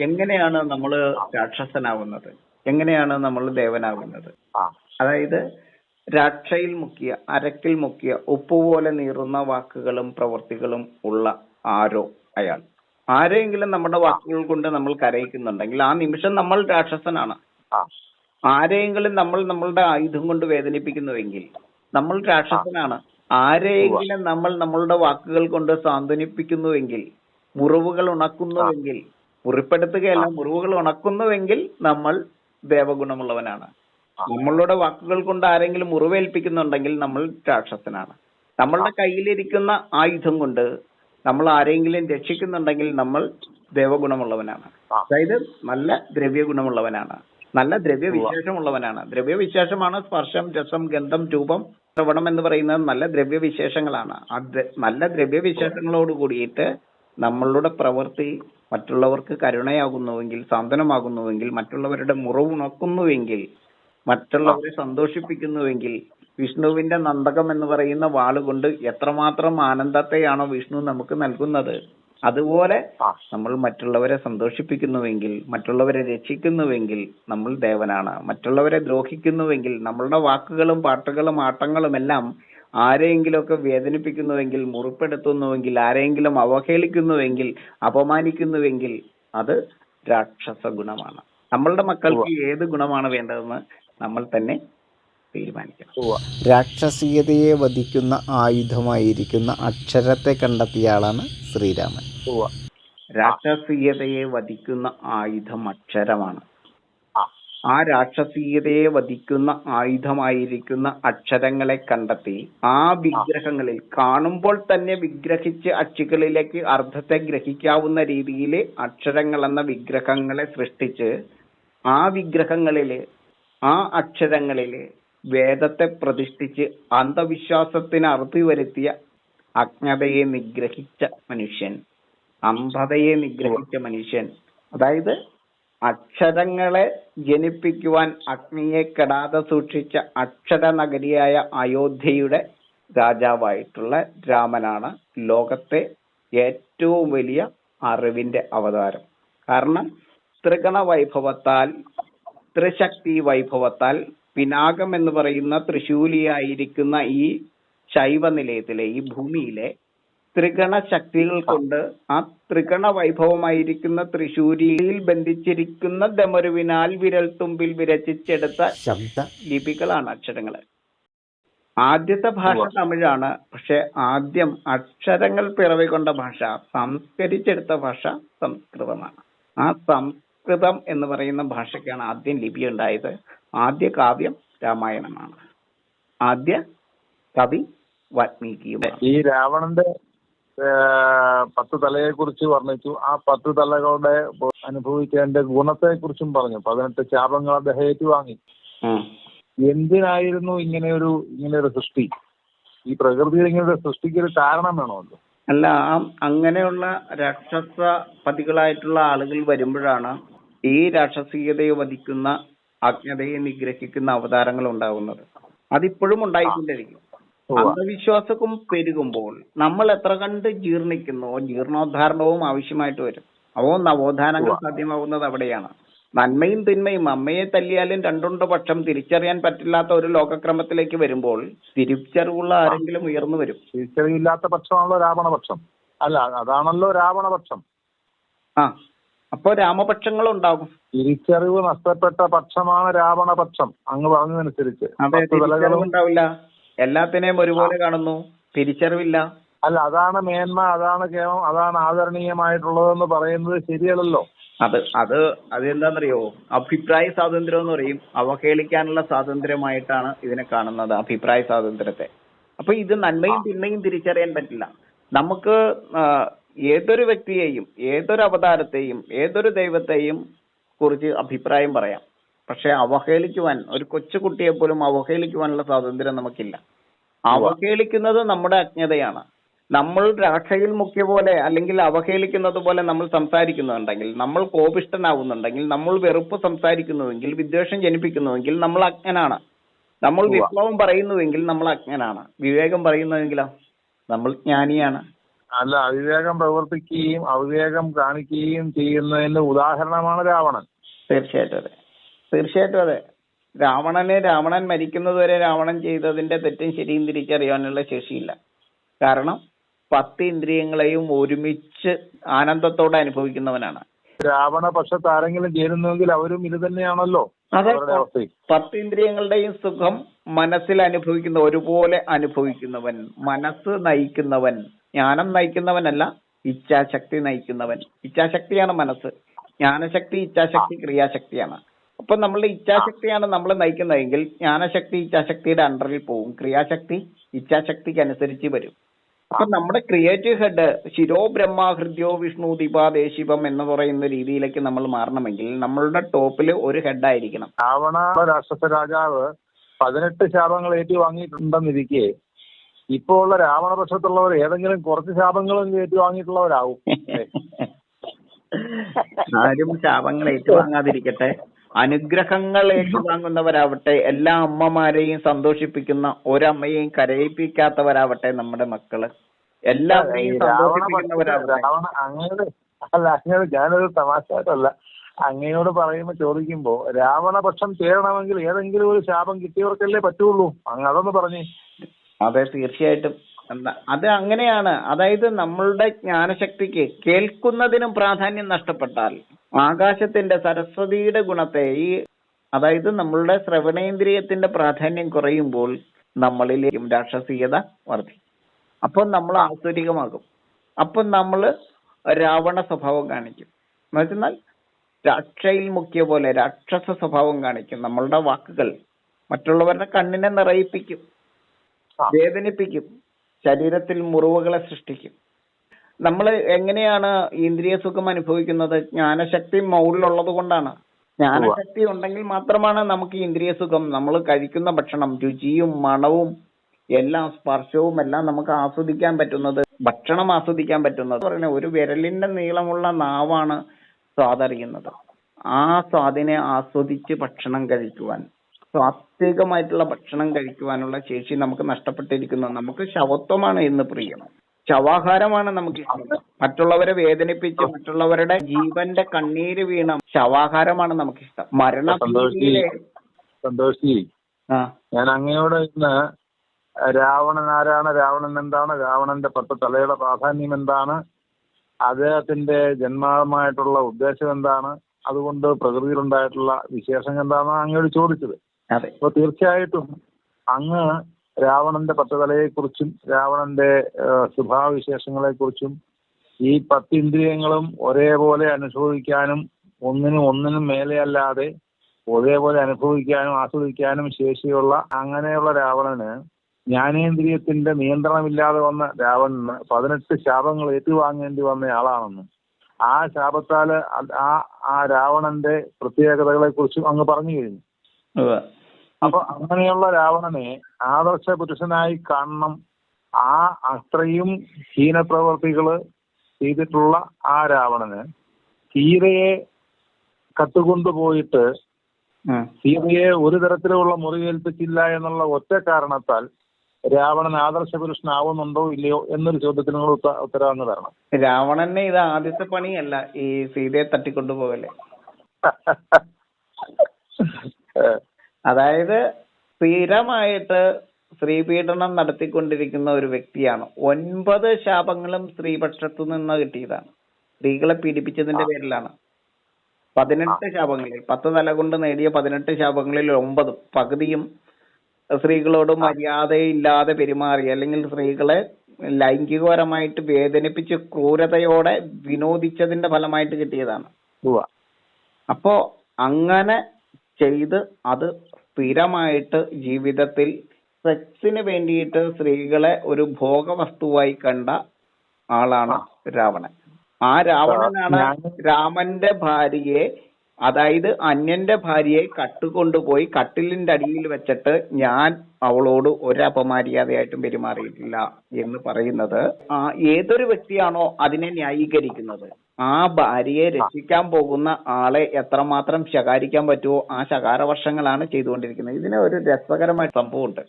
എങ്ങനെയാണ് നമ്മൾ രാക്ഷസനാവുന്നത്? എങ്ങനെയാണ് നമ്മൾ ദേവനാകുന്നത്? അതായത് രാക്ഷയിൽ മുക്കിയ അരക്കിൽ മുക്കിയ ഉപ്പുപോലെ നീറുന്ന വാക്കുകളും പ്രവൃത്തികളും ഉള്ള ആരോ അയാൾ. ആരെങ്കിലും നമ്മുടെ വാക്കുകൾ കൊണ്ട് നമ്മൾ കരയിക്കുന്നുണ്ടെങ്കിൽ ആ നിമിഷം നമ്മൾ രാക്ഷസനാണ്. ആരെയെങ്കിലും നമ്മൾ നമ്മളുടെ ആയുധം കൊണ്ട് വേദനിപ്പിക്കുന്നുവെങ്കിൽ നമ്മൾ രാക്ഷസനാണ്. ആരെയെങ്കിലും നമ്മൾ നമ്മളുടെ വാക്കുകൾ കൊണ്ട് സാന്ത്വനിപ്പിക്കുന്നുവെങ്കിൽ മുറിവുകൾ ഉണക്കുന്നുവെങ്കിൽ മുറിപ്പെടുത്തുകയല്ല മുറിവുകൾ ഉണക്കുന്നുവെങ്കിൽ നമ്മൾ ദേവഗുണമുള്ളവനാണ്. നമ്മളുടെ വാക്കുകൾ കൊണ്ട് ആരെങ്കിലും മുറിവേൽപ്പിക്കുന്നുണ്ടെങ്കിൽ നമ്മൾ രാക്ഷസനാണ്. നമ്മളുടെ കയ്യിലിരിക്കുന്ന ആയുധം കൊണ്ട് നമ്മൾ ആരെങ്കിലും രക്ഷിക്കുന്നുണ്ടെങ്കിൽ നമ്മൾ ദേവഗുണമുള്ളവനാണ്. അതായത് നല്ല ദ്രവ്യഗുണമുള്ളവനാണ്. നല്ല ദ്രവ്യവിശേഷമുള്ളവനാണ്. ദ്രവ്യവിശേഷമാണ് സ്പർശം രസം ഗന്ധം രൂപം ശ്രവണം എന്ന് പറയുന്നത് നല്ല ദ്രവ്യവിശേഷങ്ങളാണ്. വിശേഷങ്ങളാണ് നല്ല നല്ല ദ്രവ്യവിശേഷങ്ങളോട് കൂടിയിട്ട് നമ്മളുടെ പ്രവൃത്തി മറ്റുള്ളവർക്ക് കരുണയാകുന്നുവെങ്കിൽ സാന്ത്വനമാകുന്നുവെങ്കിൽ മറ്റുള്ളവരുടെ മുറവുണക്കുന്നുവെങ്കിൽ മറ്റുള്ളവരെ സന്തോഷിപ്പിക്കുന്നുവെങ്കിൽ വിഷ്ണുവിന്റെ നന്ദകം എന്ന് പറയുന്ന വാളുകൊണ്ട് എത്രമാത്രം ആനന്ദത്തെയാണോ വിഷ്ണു നമുക്ക് നൽകുന്നത്. അതുപോലെ നമ്മൾ മറ്റുള്ളവരെ സന്തോഷിപ്പിക്കുന്നുവെങ്കിൽ മറ്റുള്ളവരെ രക്ഷിക്കുന്നുവെങ്കിൽ നമ്മൾ ദേവനാണ്. മറ്റുള്ളവരെ ദ്രോഹിക്കുന്നുവെങ്കിൽ നമ്മളുടെ വാക്കുകളും പാട്ടുകളും ആട്ടങ്ങളും എല്ലാം ആരെയെങ്കിലുമൊക്കെ വേദനിപ്പിക്കുന്നുവെങ്കിൽ മുറിപ്പെടുത്തുന്നുവെങ്കിൽ ആരെയെങ്കിലും അവഹേളിക്കുന്നുവെങ്കിൽ അപമാനിക്കുന്നുവെങ്കിൽ അത് രാക്ഷസ ഗുണമാണ്. നമ്മളുടെ മക്കൾക്ക് ഏത് ഗുണമാണ് വേണ്ടതെന്ന് നമ്മൾ തന്നെ തീരുമാനിക്കണം. രാക്ഷസീയതയെ വധിക്കുന്ന ആയുധമായിരിക്കുന്ന അക്ഷരത്തെ കണ്ടെത്തിയ ആളാണ് ശ്രീരാമൻ. രാക്ഷസീയതയെ വധിക്കുന്ന ആയുധം അക്ഷരമാണ്. ആ രാക്ഷസീയതയെ വധിക്കുന്ന ആയുധമായിരിക്കുന്ന അക്ഷരങ്ങളെ കണ്ടെത്തി ആ വിഗ്രഹങ്ങളിൽ കാണുമ്പോൾ തന്നെ വിഗ്രഹിച്ച് അച്ചുകളിലേക്ക് അർത്ഥത്തെ ഗ്രഹിക്കാവുന്ന രീതിയിൽ അക്ഷരങ്ങൾ എന്ന വിഗ്രഹങ്ങളെ സൃഷ്ടിച്ച് ആ വിഗ്രഹങ്ങളിൽ ആ അക്ഷരങ്ങളിൽ വേദത്തെ പ്രതിഷ്ഠിച്ച് അന്ധവിശ്വാസത്തിന് അറുതി വരുത്തിയ അജ്ഞതയെ നിഗ്രഹിച്ച മനുഷ്യൻ അന്ധതയെ നിഗ്രഹിച്ച മനുഷ്യൻ. അതായത് അക്ഷരങ്ങളെ ജനിപ്പിക്കുവാൻ അഗ്നിയെ കെടാതെ സൂക്ഷിച്ച അക്ഷര നഗരിയായ അയോധ്യയുടെ രാജാവായിട്ടുള്ള രാമനാണ് ലോകത്തെ ഏറ്റവും വലിയ അറിവിന്റെ അവതാരം. കാരണം ത്രിഗണ വൈഭവത്താൽ ത്രിശക്തി വൈഭവത്താൽ പിനാകം എന്ന് പറയുന്ന ത്രിശൂലിയായിരിക്കുന്ന ഈ ശൈവ നിലയത്തിലെ ഈ ഭൂമിയിലെ ത്രിഗണ ശക്തികൾ കൊണ്ട് ആ ത്രിഗണ വൈഭവമായിരിക്കുന്ന തൃശൂരിയിൽ ബന്ധിച്ചിരിക്കുന്ന ദമരുവിനാൽ വിരൽ തുമ്പിൽ വിരചിച്ചെടുത്ത ശബ്ദ ലിപികളാണ് അക്ഷരങ്ങൾ ആദ്യത്തെ ഭാഷ തമിഴാണ്. പക്ഷെ ആദ്യം അക്ഷരങ്ങൾ പിറവികൊണ്ട ഭാഷ സംസ്കരിച്ചെടുത്ത ഭാഷ സംസ്കൃതമാണ്. ആ സംസ്കൃതം എന്ന് പറയുന്ന ഭാഷയ്ക്കാണ് ആദ്യം ലിപി ഉണ്ടായത്. ആദ്യ കാവ്യം രാമായണമാണ്. ആദ്യ കവി വാൽമീകിയുമാണ്. ഈ രാവണന്റെ പത്ത് തലയെ കുറിച്ച് വർണിച്ചു. ആ പത്ത് തലകളുടെ അനുഭവിക്കേണ്ട ഗുണത്തെ കുറിച്ചും പറഞ്ഞു. പതിനെട്ട് ശാപങ്ങൾ അദ്ദേഹം ഏറ്റുവാങ്ങി. എന്തിനായിരുന്നു ഇങ്ങനെ ഒരു ഇങ്ങനെ ഒരു സൃഷ്ടി? ഈ പ്രകൃതിയിൽ ഇങ്ങനെ ഒരു സൃഷ്ടിക്ക് ഒരു കാരണം വേണമല്ലോ. അല്ല അങ്ങനെയുള്ള രാക്ഷസ പതികളായിട്ടുള്ള ആളുകൾ വരുമ്പോഴാണ് ഈ രാക്ഷസീയതയെ വധിക്കുന്ന അജ്ഞതയെ നിഗ്രഹിക്കുന്ന അവതാരങ്ങൾ ഉണ്ടാകുന്നത് അതിപ്പോഴും ഉണ്ടായിക്കൊണ്ടിരിക്കും. അന്ധവിശ്വാസവും പെരുകുമ്പോൾ നമ്മൾ എത്ര കണ്ട് ജീർണിക്കുന്നോ ജീർണോദ്ധാരണവും ആവശ്യമായിട്ട് വരും. അവോ നവോത്ഥാനങ്ങൾ സാധ്യമാകുന്നത് അവിടെയാണ്. നന്മയും തിന്മയും അമ്മയെ തല്ലിയാലും രണ്ടുണ്ട് പക്ഷം തിരിച്ചറിയാൻ പറ്റില്ലാത്ത ഒരു ലോകക്രമത്തിലേക്ക് വരുമ്പോൾ തിരിച്ചറിവുള്ള ആരെങ്കിലും ഉയർന്നു വരും. തിരിച്ചറിവില്ലാത്ത പക്ഷമാണല്ലോ രാവണപക്ഷം. അല്ല അതാണല്ലോ രാവണപക്ഷം. ആ അപ്പോ രാമപക്ഷങ്ങൾ ഉണ്ടാകും തിരിച്ചറിവ് നഷ്ടപ്പെട്ട പക്ഷമാണ് രാവണപക്ഷം. അങ്ങ് പറഞ്ഞതനുസരിച്ച്. തിരിച്ചറിവുണ്ടാവില്ല. എല്ലാത്തിനെയും ഒരുപോലെ കാണുന്നു. തിരിച്ചറിവില്ല. അല്ല അതാണ് മേന്മ അതാണ് കേമം അതാണ് ആദരണീയമായിട്ടുള്ളതെന്ന് പറയുന്നത് ശരിയല്ലല്ലോ. അത് അത് അതെന്താണെന്നറിയോ അഭിപ്രായ സ്വാതന്ത്ര്യം എന്ന് പറയും. അവഹേളിക്കാനുള്ള സ്വാതന്ത്ര്യമായിട്ടാണ് ഇതിനെ കാണുന്നത് അഭിപ്രായ സ്വാതന്ത്ര്യത്തെ. അപ്പൊ ഇത് നന്മയും തിന്മയും തിരിച്ചറിയാൻ പറ്റില്ല. നമുക്ക് ഏതൊരു വ്യക്തിയെയും ഏതൊരു അവതാരത്തെയും ഏതൊരു ദൈവത്തെയും കുറിച്ച് അഭിപ്രായം പറയാം. പക്ഷെ അവഹേളിക്കുവാൻ ഒരു കൊച്ചുകുട്ടിയെ പോലും അവഹേളിക്കുവാനുള്ള സ്വാതന്ത്ര്യം നമുക്കില്ല. അവഹേളിക്കുന്നത് നമ്മുടെ അജ്ഞതയാണ്. നമ്മൾ രാക്ഷയിൽ മുഖ്യ പോലെ അല്ലെങ്കിൽ അവഹേളിക്കുന്നത് പോലെ നമ്മൾ സംസാരിക്കുന്നുണ്ടെങ്കിൽ നമ്മൾ കോപിഷ്ടനാവുന്നുണ്ടെങ്കിൽ നമ്മൾ വെറുപ്പ് സംസാരിക്കുന്നുവെങ്കിൽ വിദ്വേഷം ജനിപ്പിക്കുന്നുവെങ്കിൽ നമ്മൾ അജ്ഞനാണ്. നമ്മൾ വിപ്ലവം പറയുന്നുവെങ്കിൽ നമ്മൾ അജ്ഞനാണ്. വിവേകം പറയുന്നുവെങ്കിലോ? നമ്മൾ ജ്ഞാനിയാണ്. അല്ല അവിവേകം പ്രവർത്തിക്കുകയും അവിവേകം കാണിക്കുകയും ചെയ്യുന്നതിന്റെ ഉദാഹരണമാണ് രാവണൻ. തീർച്ചയായിട്ടും അതെ. തീർച്ചയായിട്ടും അതെ. രാവണന് രാവണൻ മരിക്കുന്നത് വരെ രാവണൻ ചെയ്തതിന്റെ തെറ്റും ശരിയും തിരിച്ചറിയാനുള്ള ശേഷിയില്ല. കാരണം പത്ത് ഇന്ദ്രിയങ്ങളെയും ഒരുമിച്ച് ആനന്ദത്തോടെ അനുഭവിക്കുന്നവനാണ്. രാവണ പക്ഷത്ത് ആരെങ്കിലും ചേരുന്നുവെങ്കിൽ അവരും ഇത് തന്നെയാണല്ലോ അതെ. പത്ത് ഇന്ദ്രിയങ്ങളുടെയും സുഖം മനസ്സിൽ അനുഭവിക്കുന്ന ഒരുപോലെ അനുഭവിക്കുന്നവൻ മനസ്സ് നയിക്കുന്നവൻ ജ്ഞാനം നയിക്കുന്നവനല്ല ഇച്ഛാശക്തി നയിക്കുന്നവൻ. ഇച്ഛാശക്തിയാണ് മനസ്സ്. ജ്ഞാനശക്തി ഇച്ഛാശക്തി ക്രിയാശക്തിയാണ്. അപ്പൊ നമ്മളുടെ ഇച്ഛാശക്തിയാണ് നമ്മൾ നയിക്കുന്നതെങ്കിൽ ജ്ഞാനശക്തി ഇച്ഛാശക്തിയുടെ അണ്ടറിൽ പോകും ക്രിയാശക്തി ഇച്ഛാശക്തിക്ക് അനുസരിച്ച് വരും. അപ്പൊ നമ്മുടെ ക്രിയേറ്റീവ് ഹെഡ് ശിരോ ബ്രഹ്മ ഹൃദ്യോ വിഷ്ണു ദിപാദേ ശിവം എന്ന് പറയുന്ന രീതിയിലേക്ക് നമ്മൾ മാറണമെങ്കിൽ നമ്മളുടെ ടോപ്പിൽ ഒരു ഹെഡ് ആയിരിക്കണം രാവണ രാക്ഷസ രാജാവ് പതിനെട്ട് ശാപങ്ങൾ ഏറ്റു വാങ്ങിയിട്ടുണ്ടെന്നിരിക്കെ ഇപ്പോൾ ഉള്ള രാവണ പക്ഷത്തുള്ളവർ ഏതെങ്കിലും കുറച്ച് ശാപങ്ങളും ഏറ്റു വാങ്ങിയിട്ടുള്ളവരാവും. ആരും ശാപങ്ങൾ ഏറ്റുവാങ്ങാതിരിക്കട്ടെ. അനുഗ്രഹങ്ങൾ ഏറ്റുവാങ്ങുന്നവരാവട്ടെ എല്ലാ അമ്മമാരെയും സന്തോഷിപ്പിക്കുന്ന ഒരമ്മയെയും കരയിപ്പിക്കാത്തവരാവട്ടെ നമ്മുടെ മക്കൾ. എല്ലാ സന്തോഷിപ്പിക്കുന്നവരാവട്ടെ. അല്ല അങ്ങനെ ഞാനൊരു തമാശയായിട്ടല്ല. അങ്ങയോട് പറയുമ്പോ ചോദിക്കുമ്പോ രാവണപക്ഷം ചേരണമെങ്കിൽ ഏതെങ്കിലും ഒരു ശാപം കിട്ടിയവർക്കല്ലേ പറ്റുള്ളൂ. അങ്ങ് അതൊന്ന് പറഞ്ഞേ. അതെ തീർച്ചയായിട്ടും. അത് അങ്ങനെയാണ്. അതായത് നമ്മളുടെ ജ്ഞാനശക്തിക്ക് കേൾക്കുന്നതിനും പ്രാധാന്യം നഷ്ടപ്പെട്ടാൽ ആകാശത്തിന്റെ സരസ്വതിയുടെ ഗുണത്തെ ഈ അതായത് നമ്മളുടെ ശ്രവണേന്ദ്രിയത്തിന്റെ പ്രാധാന്യം കുറയുമ്പോൾ നമ്മളിലേക്കും രാക്ഷസീയത വർദ്ധിക്കും. അപ്പൊ നമ്മൾ ആസുരികമാകും അപ്പൊ നമ്മൾ രാവണ സ്വഭാവം കാണിക്കും. എന്ന് വെച്ചെന്നാൽ രാക്ഷയിൽ മുക്കിയ പോലെ രാക്ഷസ സ്വഭാവം കാണിക്കും. നമ്മളുടെ വാക്കുകൾ മറ്റുള്ളവരുടെ കണ്ണിനെ നിറയിപ്പിക്കും. വേദനിപ്പിക്കും. ശരീരത്തിൽ മുറിവുകളെ സൃഷ്ടിക്കും. നമ്മൾ എങ്ങനെയാണ് ഇന്ദ്രിയ സുഖം അനുഭവിക്കുന്നത്? ജ്ഞാനശക്തി മൗളിലുള്ളത് കൊണ്ടാണ്. ജ്ഞാനശക്തി ഉണ്ടെങ്കിൽ മാത്രമാണ് നമുക്ക് ഇന്ദ്രിയ സുഖം നമ്മൾ കഴിക്കുന്ന ഭക്ഷണം രുചിയും മണവും എല്ലാം സ്പർശവും എല്ലാം നമുക്ക് ആസ്വദിക്കാൻ പറ്റുന്നത് ഭക്ഷണം ആസ്വദിക്കാൻ പറ്റുന്നത്. പറയുന്നത് ഒരു വിരലിന്റെ നീളമുള്ള നാവാണ് സ്വാദറിയുന്നത്. ആ സ്വാദിനെ ആസ്വദിച്ച് ഭക്ഷണം കഴിക്കുവാൻ സ്വാസ്ഥികമായിട്ടുള്ള ഭക്ഷണം കഴിക്കുവാനുള്ള ശേഷി നമുക്ക് നഷ്ടപ്പെട്ടിരിക്കുന്നു. നമുക്ക് ശവത്വമാണ് ഇന്ന് പ്രിയം. ശവാഹാരമാണ് നമുക്ക് മറ്റുള്ളവരെ വേദനിപ്പിച്ച് മറ്റുള്ളവരുടെ ജീവന്റെ കണ്ണീര് വീണ ശവാഹാരമാണ് നമുക്ക് ഇഷ്ടം മരണ സന്തോഷി ഞാൻ അങ്ങയോട് ഇന്ന് രാവണൻ ആരാണ് രാവണൻ എന്താണ് രാവണന്റെ പത്ത് തലയുടെ പ്രാധാന്യം എന്താണ് അദ്ദേഹത്തിന്റെ ജന്മമായിട്ടുള്ള ഉദ്ദേശം എന്താണ് അതുകൊണ്ട് പ്രകൃതിയിലുണ്ടായിട്ടുള്ള വിശേഷം എന്താണെന്ന് അങ്ങയോട് ചോദിച്ചത്. അപ്പൊ തീർച്ചയായിട്ടും അങ്ങ് രാവണന്റെ പച്ചതലയെക്കുറിച്ചും രാവണന്റെ സ്വഭാവവിശേഷങ്ങളെക്കുറിച്ചും ഈ പത്തിന്ദ്രിയങ്ങളും ഒരേപോലെ അനുഭവിക്കാനും ഒന്നിനും ഒന്നിനും മേലെയല്ലാതെ ഒരേപോലെ അനുഭവിക്കാനും ആസ്വദിക്കാനും ശേഷിയുള്ള അങ്ങനെയുള്ള രാവണന് ജ്ഞാനേന്ദ്രിയത്തിന്റെ നിയന്ത്രണമില്ലാതെ വന്ന രാവണന് പതിനെട്ട് ശാപങ്ങൾ ഏറ്റുവാങ്ങേണ്ടി വന്ന ആളാണെന്നും ആ ശാപത്താൽ ആ ആ രാവണന്റെ പ്രത്യേകതകളെ കുറിച്ചും അങ്ങ് പറഞ്ഞു കഴിഞ്ഞു. അപ്പൊ അങ്ങനെയുള്ള രാവണനെ ആദർശ പുരുഷനായി കാണണം. ആ അത്രയും ഹീനപ്രവർത്തികൾ ചെയ്തിട്ടുള്ള ആ രാവണന് സീതയെ കത്തുകൊണ്ടുപോയിട്ട്. സീതയെ ഒരു തരത്തിലുള്ള മുറിവേൽപ്പിച്ചില്ല എന്നുള്ള ഒറ്റ കാരണത്താൽ രാവണൻ ആദർശ പുരുഷനാവുന്നുണ്ടോ ഇല്ലയോ എന്നൊരു ചോദ്യത്തിന് നിങ്ങൾ ഉത്ത- ഉത്തരം അങ്ങ് തരണം. രാവണനെ ഇത് ആദ്യത്തെ പണിയല്ല ഈ സീതയെ തട്ടിക്കൊണ്ടുപോകല്ലേ അതായത് സ്ഥിരമായിട്ട് സ്ത്രീപീഡനം നടത്തിക്കൊണ്ടിരിക്കുന്ന ഒരു വ്യക്തിയാണ്. ഒൻപത് ശാപങ്ങളും സ്ത്രീപക്ഷത്തു നിന്ന് കിട്ടിയതാണ്. സ്ത്രീകളെ പീഡിപ്പിച്ചതിന്റെ പേരിലാണ്. പതിനെട്ട് ശാപങ്ങളിൽ പത്ത് തല കൊണ്ട് നേടിയ പതിനെട്ട് ശാപങ്ങളിൽ ഒമ്പതും പകുതിയും സ്ത്രീകളോട് മര്യാദയില്ലാതെ പെരുമാറി അല്ലെങ്കിൽ സ്ത്രീകളെ ലൈംഗികപരമായിട്ട് വേദനിപ്പിച്ച് ക്രൂരതയോടെ വിനോദിച്ചതിന്റെ ഫലമായിട്ട് കിട്ടിയതാണ്. അപ്പോ അങ്ങനെ ചെയ്ത് അത് സ്ഥിരമായിട്ട് ജീവിതത്തിൽ സെക്സിന് വേണ്ടിയിട്ട് സ്ത്രീകളെ ഒരു ഭോഗവസ്തുവായി കണ്ട ആളാണ് രാവണൻ. ആ രാവണനാണ് രാമന്റെ ഭാര്യയെ അതായത് അന്യന്റെ ഭാര്യയെ കട്ടുകൊണ്ടുപോയി കട്ടിലിന്റെ അടിയിൽ വെച്ചിട്ട് ഞാൻ അവളോട് ഒരു അപമര്യാദയായിട്ടും പെരുമാറിയിട്ടില്ല എന്ന് പറയുന്നത്. ആ ഏതൊരു വ്യക്തിയാണോ അതിനെ ന്യായീകരിക്കുന്നത്? ആ ഭാര്യയെ രക്ഷിക്കാൻ പോകുന്ന ആളെ എത്രമാത്രം ശകാരിക്കാൻ പറ്റുമോ ആ ശകാരവർഷങ്ങളാണ് ചെയ്തുകൊണ്ടിരിക്കുന്നത്. ഇതിന് ഒരു രസകരമായ സംഭവമുണ്ട്.